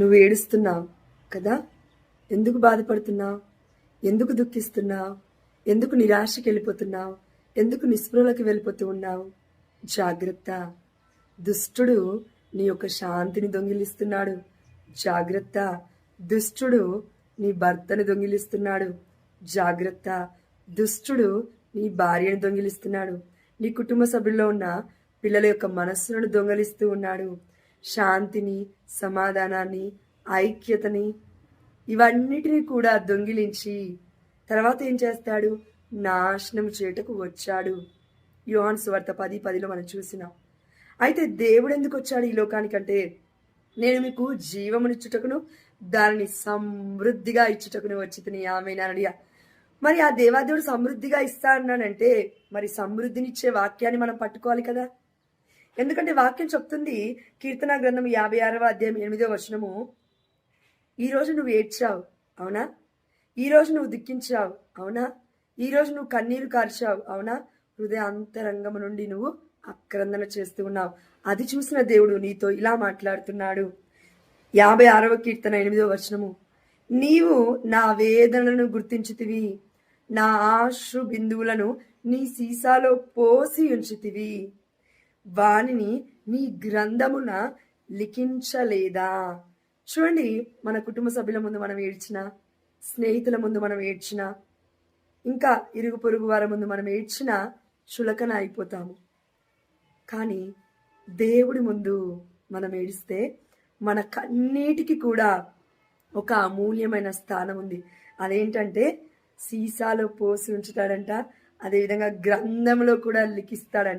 నువ్వు ఏడుస్తున్నావు కదా? ఎందుకు బాధపడుతున్నావు? ఎందుకు దుఃఖిస్తున్నావు? ఎందుకు నిరాశకి వెళ్ళిపోతున్నావు? ఎందుకు నిస్పృహలకు వెళ్ళిపోతూ ఉన్నావు? జాగ్రత్త. దుష్టుడు నీ యొక్క శాంతిని దొంగిలిస్తున్నాడు. జాగ్రత్త. దుష్టుడు నీ భర్తను దొంగిలిస్తున్నాడు. జాగ్రత్త. దుష్టుడు నీ భార్యను దొంగిలిస్తున్నాడు. నీ కుటుంబ సభ్యుల్లో ఉన్న పిల్లల యొక్క మనస్సులను దొంగలిస్తూ ఉన్నాడు. శాంతిని సమాధానాన్ని ఐక్యతని ఇవన్నిటిని కూడా దొంగిలించి తర్వాత ఏం చేస్తాడు? నాశనం చేయుటకు వచ్చాడు. యోహాన్ సువార్త పది పదిలో మనం చూసినాం. అయితే దేవుడు ఎందుకు వచ్చాడు ఈ లోకానికంటే? నేను మీకు జీవమునిచ్చుటకును దానిని సమృద్ధిగా ఇచ్చుటకును వచ్చి తిని ఆమె మరి ఆ దేవాదేవుడు సమృద్ధిగా ఇస్తా అన్నానంటే మరి సమృద్ధినిచ్చే వాక్యాన్ని మనం పట్టుకోవాలి కదా? ఎందుకంటే వాక్యం చెప్తుంది కీర్తన గ్రంథం యాభై ఆరవ అధ్యాయం ఎనిమిదో వచనము. ఈరోజు నువ్వు ఏడ్చావు అవునా? ఈరోజు నువ్వు దుఃఖించావు అవునా? ఈరోజు నువ్వు కన్నీరు కార్చావు అవునా? హృదయ అంతరంగము నుండి నువ్వు ఆక్రందన చేస్తూ ఉన్నావు. అది చూసిన దేవుడు నీతో ఇలా మాట్లాడుతున్నాడు. యాభై ఆరవ కీర్తన ఎనిమిదో వచనము. నీవు నా వేదనలను గుర్తించితివి నా ఆశ్రు బిందువులను నీ సీసాలో పోసి ఉంచితివి. వానిని నీ గ్రంథమున లిఖించలేదా? చూడండి మన కుటుంబ సభ్యుల ముందు మనం ఏడ్చిన స్నేహితుల ముందు మనం ఏడ్చిన ఇంకా ఇరుగు పొరుగు వారి ముందు మనం ఏడ్చిన చులకన అయిపోతాము. కానీ దేవుడి ముందు మనం ఏడిస్తే మన కన్నీటికి కూడా ఒక అమూల్యమైన స్థానం ఉంది. అదేంటంటే సీసాలో పోసి ఉంచుతాడంట అదేవిధంగా గ్రంథంలో కూడా లిఖిస్తాడంట.